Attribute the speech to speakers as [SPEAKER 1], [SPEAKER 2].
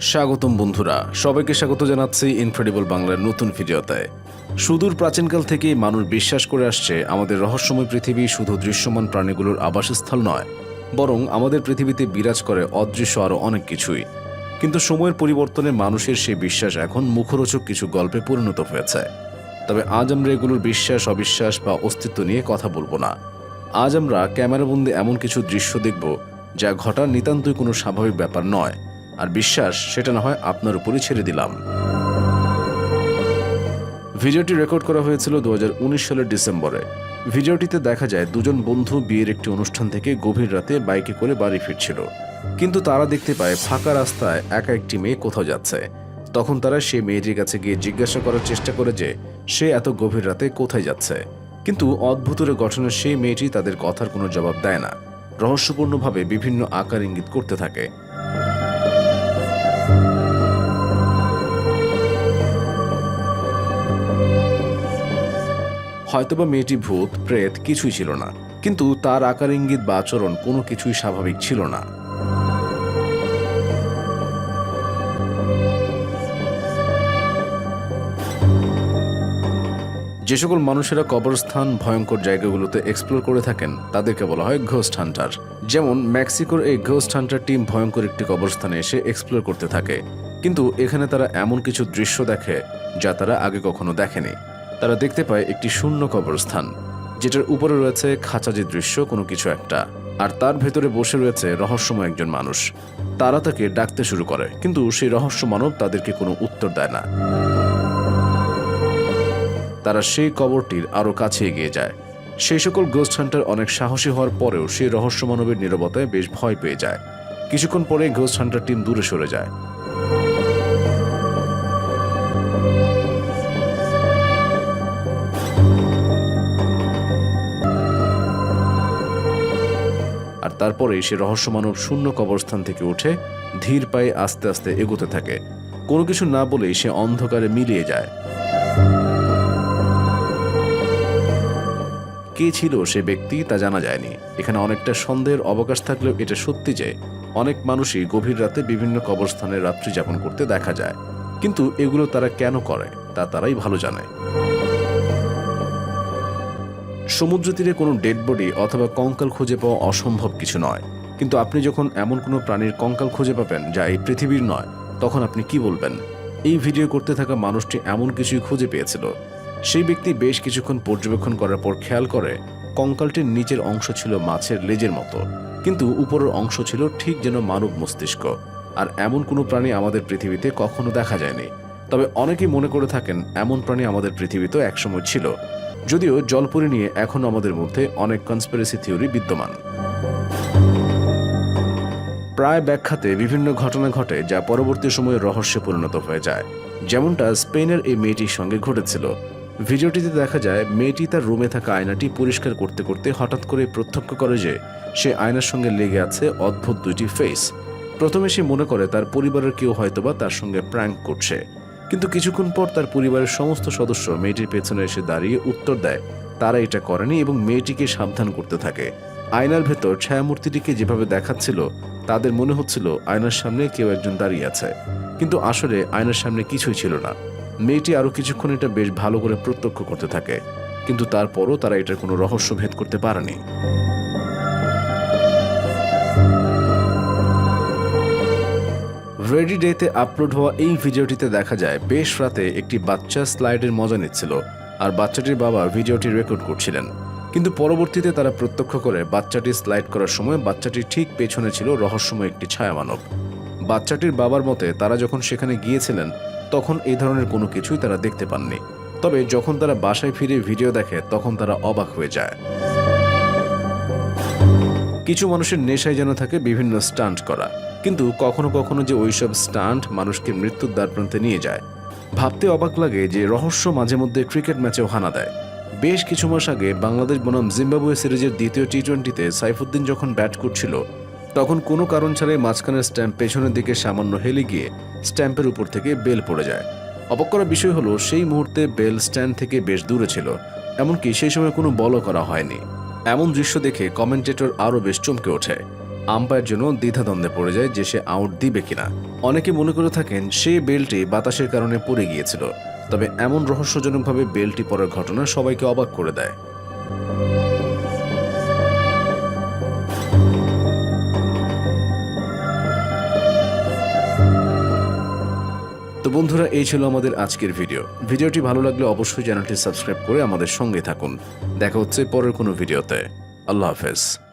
[SPEAKER 1] স্বাগতম বন্ধুরা, সবাইকে স্বাগত জানাচ্ছি ইনক্রেডিবল বাংলার নতুন ভিডিওতে। সুদূর প্রাচীনকাল থেকেই মানুষ বিশ্বাস করে আসছে, আমাদের রহস্যময় পৃথিবী শুধু দৃশ্যমান প্রাণীগুলোর আবাসস্থল নয়, বরং আমাদের পৃথিবীতে বিরাজ করে অদৃশ্য আরও অনেক কিছুই। কিন্তু সময়ের পরিবর্তনে মানুষের সেই বিশ্বাস এখন মুখরোচক কিছু গল্পে পরিণত হয়েছে। তবে আজ আমরা এগুলোর বিশ্বাস, অবিশ্বাস বা অস্তিত্ব নিয়ে কথা বলব না। আজ আমরা ক্যামেরাবন্দি এমন কিছু দৃশ্য দেখব, যা ঘটা নিতান্তই কোনো স্বাভাবিক ব্যাপার নয়। আর বিশ্বাস, সেটা না হয় আপনার উপরই ছেড়ে দিলাম। ভিডিওটি রেকর্ড করা হয়েছিল দু হাজার উনিশ সালের ডিসেম্বরে। ভিডিওটিতে দেখা যায়, দুজন বন্ধু বিয়ের একটি অনুষ্ঠান থেকে গভীর রাতে বাইকে করে বাড়ি ফিরছিল। কিন্তু তারা দেখতে পায়, ফাঁকা রাস্তায় একা একটি মেয়ে কোথাও যাচ্ছে। তখন তারা সেই মেয়েটির কাছে গিয়ে জিজ্ঞাসা করার চেষ্টা করে যে, সে এত গভীর রাতে কোথায় যাচ্ছে? কিন্তু অদ্ভুতের গঠনের সেই মেয়েটি তাদের কথার কোনো জবাব দেয় না। রহস্যপূর্ণভাবে বিভিন্ন আকার ইঙ্গিত করতে থাকে। হয়তোবা মেয়েটি ভূত, প্রেত কিছুই ছিল না। কিন্তু তার আকার ইঙ্গিত বা আচরণ কোনো কিছুই স্বাভাবিক ছিল না। যে সকল মানুষেরা কবরস্থান, ভয়ঙ্কর জায়গাগুলোতে এক্সপ্লোর করে থাকেন, তাদেরকে বলা হয় ঘোস্ট হান্টার যেমন মেক্সিকোর এই ঘোস্ট হান্টার টিম ভয়ঙ্কর একটি কবরস্থানে এসে এক্সপ্লোর করতে থাকে। কিন্তু এখানে তারা এমন কিছু দৃশ্য দেখে যা তারা আগে কখনো দেখেনি। তারা দেখতে পায় একটি শূন্য কবরস্থান, যেটার উপরে রয়েছে খাঁচাজি দৃশ্য কোনো কিছু একটা। আর তার ভেতরে বসে রয়েছে রহস্যময় একজন মানুষ। তারা তাকে ডাকতে শুরু করে, কিন্তু সেই রহস্য মানব তাদেরকে কোনো উত্তর দেয় না। তারা সেই কবরটির আরও কাছে এগিয়ে যায়। সেই সকল গোস্ট হান্টার অনেক সাহসী হওয়ার পরেও সেই রহস্য মানবের নিরবতায় বেশ ভয় পেয়ে যায়। কিছুক্ষণ পরে গোস্ট হান্টার টিম দূরে সরে যায়। তারপরে সে রহস্য মানব শূন্য কবরস্থান থেকে উঠে ধীর পায়ে আস্তে আস্তে এগোতে থাকে। কোনো কিছু না বলেই সে অন্ধকারে মিলিয়ে যায়। কে ছিল সে ব্যক্তি তা জানা যায়নি। এখানে অনেকটা সন্দেহের অবকাশ থাকলেও এটা সত্যি যে, অনেক মানুষই গভীর রাতে বিভিন্ন কবরস্থানে রাত্রি যাপন করতে দেখা যায়। কিন্তু এগুলো তারা কেন করে, তা তারাই ভালো জানে। সমুদ্র তীরে কোনো ডেড বডি অথবা কঙ্কাল খুঁজে পাওয়া অসম্ভব কিছু নয়। কিন্তু আপনি যখন এমন কোনো প্রাণীর কঙ্কাল খুঁজে পাবেন যা এই পৃথিবীর নয়, তখন আপনি কি বলবেন? এই ভিডিও করতে থাকা মানুষটি এমন কিছুই খুঁজে পেয়েছিল। সেই ব্যক্তি বেশ কিছুক্ষণ পর্যবেক্ষণ করার পর খেয়াল করে, কঙ্কালটির নিচের অংশ ছিল মাছের লেজের মতো। কিন্তু উপরের অংশ ছিল ঠিক যেন মানব মস্তিষ্ক। আর এমন কোনো প্রাণী আমাদের পৃথিবীতে কখনো দেখা যায়নি। তবে অনেকেই মনে করে থাকেন এমন প্রাণী আমাদের পৃথিবীতেও একসময় ছিল। যদিও জলপুরি নিয়ে এখনও আমাদের মধ্যে অনেক কনস্পিরেসি থিওরি বিদ্যমান। প্রায় ব্যাখ্যাতে বিভিন্ন ঘটনা ঘটে যা পরবর্তী সময়ে রহস্যে পরিণত হয়ে যায়। যেমনটা স্পেনের এই মেয়েটির সঙ্গে ঘটেছিল। ভিডিওটিতে দেখা যায়, মেয়েটি তার রুমে থাকা আয়নাটি পরিষ্কার করতে করতে হঠাৎ করে প্রত্যক্ষ করে যে সে আয়নার সঙ্গে লেগে আছে অদ্ভুত দুইটি ফেস প্রথমে সে মনে করে তার পরিবারের কেউ হয়তোবা তার সঙ্গে প্র্যাঙ্ক করছে। কিন্তু কিছুক্ষণ পর তার পরিবারের সমস্ত সদস্য মেয়েটির পেছনে এসে দাঁড়িয়ে উত্তর দেয়, তারা এটা করেনি এবং মেয়েটিকে সাবধান করতে থাকে। আয়নার ভেতর ছায়ামূর্তিটিকে যেভাবে দেখাচ্ছিল, তাদের মনে হচ্ছিল আয়নার সামনে কেউ একজন দাঁড়িয়ে আছে। কিন্তু আসলে আয়নার সামনে কিছুই ছিল না। মেয়েটি আরও কিছুক্ষণ এটা বেশ ভালো করে প্রত্যক্ষ করতে থাকে, কিন্তু তারপরও তারা এটার কোনো রহস্য ভেদ করতে পারেনি। রেডি ডেতে আপলোড হওয়া এই ভিডিওটিতে দেখা যায়, বেশ রাতে একটি বাচ্চা স্লাইডের মজা নিচ্ছিল আর বাচ্চাটির বাবা ভিডিওটি রেকর্ড করছিলেন। কিন্তু পরবর্তীতে তারা প্রত্যক্ষ করে বাচ্চাটি স্লাইড করার সময় বাচ্চাটির ঠিক পেছনে ছিল রহস্যময় একটি ছায়ামানব। বাচ্চাটির বাবার মতে তারা যখন সেখানে গিয়েছিলেন, তখন এই ধরনের কোনো কিছুই তারা দেখতে পাননি। তবে যখন তারা বাসায় ফিরে ভিডিও দেখে, তখন তারা অবাক হয়ে যায়। কিছু মানুষের নেশায় যেন থাকে বিভিন্ন স্টান্ট করা। কিন্তু কখনো কখনো যে ওইসব স্টান্ট মানুষকে মৃত্যুর দ্বার প্রান্তে নিয়ে যায়, ভাবতে অবাক লাগে যে রহস্য মাঝে মধ্যে ক্রিকেট ম্যাচেও হানা দেয়। বেশ কিছু মাস আগে বাংলাদেশ বনাম জিম্বাবুয়ে সিরিজের দ্বিতীয় টি টোয়েন্টিতে সাইফুদ্দিন যখন ব্যাট করছিল, তখন কোনো কারণ ছাড়াই মাঝখানের স্ট্যাম্প পেছনের দিকে সামান্য হেলে গিয়ে স্ট্যাম্পের উপর থেকে বেল পড়ে যায়। অবাক করার বিষয় হলো, সেই মুহূর্তে বেল স্ট্যান্ড থেকে বেশ দূরে ছিল, এমনকি সেই সময় কোনো বলও করা হয়নি। এমন দৃশ্য দেখে কমেন্টেটর আরও বেশ চমকে ওঠে। আম্পায়ার জন্য দ্বিধাদ্বন্দ্বে পড়ে যায় যে সে আউট দিবে কিনা। অনেকে মনে করে থাকেন সে বেলটি বাতাসের কারণে পড়ে গিয়েছিল, তবে এমন রহস্যজনকভাবে বেলটি পড়ার ঘটনা সবাইকে অবাক করে দেয়। তো বন্ধুরা, এই ছিল আমাদের আজকের ভিডিও। ভিডিওটি ভালো লাগলে অবশ্যই চ্যানেলটি সাবস্ক্রাইব করে আমাদের সঙ্গে থাকুন। দেখা হচ্ছে পরের কোনো ভিডিওতে। আল্লাহ হাফেজ।